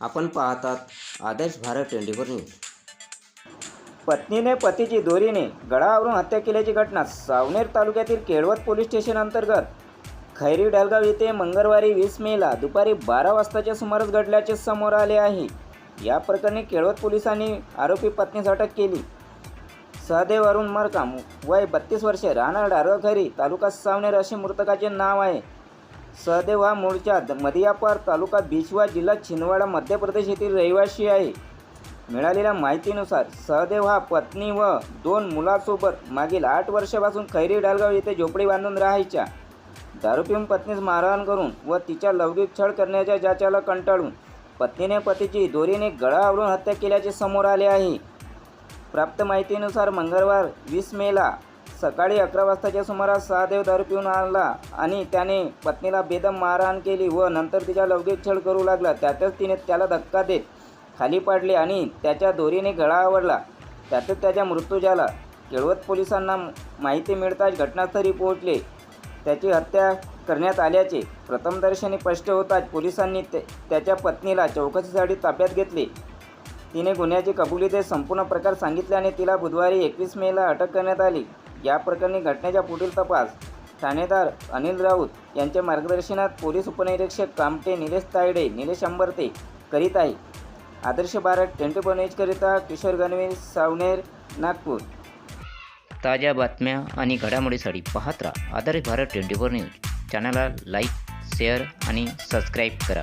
आपण पाहतात Adarsh Bharat twenty four news. पत्नीने पतीची दोरीने गळावरून हत्या केल्याची घटना सावनेर तालुक्यातील केळवत पोलीस स्टेशन अंतर्गत. खैरी डालगाव येथे मंगळवारी वीस मेला दुपारी बारा वाजताच्या सुमारास घडल्याचे समोर आले आहे. या प्रकरणी केळवत पोलिसांनी आरोपी पत्नीस अटक केली. सहदेव अरुण मरकाम वय बत्तीस वर्षे राहणार डारगाव खैरी तालुका सावनेर असे मृतकाचे नाव आहे. सहदेव हा मूळच्या द- मदियापार तालुका बिछवा जिल्हा छिंदवाडा मध्य प्रदेश येथील रहिवासी आहे. मिळालेल्या माहितीनुसार सहदेव हा पत्नी व दोन मुलासोबत मागील आठ वर्षापासून खैरी डालगाव येथे झोपडी बांधून राहायच्या. दारू पिऊन पत्नीस मारहाण करून व तिच्या लौकिक छळ करण्याच्या जाचाला कंटाळून पत्नीने पतीची दोरीने गळा आवरून हत्या केल्याचे समोर आले आहे. प्राप्त माहितीनुसार मंगळवार वीस मेला सकाळी अकरा वाजताच्या सुमारास सहादेव दारू पिऊन आला आणि त्याने पत्नीला बेदम मारहाण केली व नंतर तिच्या लौकिक छळ करू लागला. त्यातच तिने त्याला धक्का देत खाली पाडले आणि त्याच्या दोरीने गळा आवडला. त्यातच त्याचा मृत्यू झाला. केळवत पोलिसांना माहिती मिळताच घटनास्थळी पोहोचले. त्याची हत्या करण्यात आल्याचे प्रथमदर्शनी स्पष्ट होताच पोलिसांनी ते- त्याच्या पत्नीला चौकशीसाठी ताब्यात घेतले. तिने गुन्ह्याची कबुली देत संपूर्ण प्रकार सांगितल्याने तिला बुधवारी एकवीस मेला अटक करण्यात आली. या प्रकरणी घटनेचा पुढील तपास ठाणेदार अनिल राऊत यांच्या मार्गदर्शनात पोलीस उपनिरीक्षक कामटे निलेश तायडे निलेश अंबरते करीत आहे. आदर्श भारत ट्वेंटी फोर न्यूजकरिता किशोर गणवी सावनेर नागपूर. ताज्या बातम्या आणि घडामोडीसाठी पाहत राहा. Adarsh Bharat twenty four news. चॅनलला लाईक शेअर आणि सबस्क्राईब करा.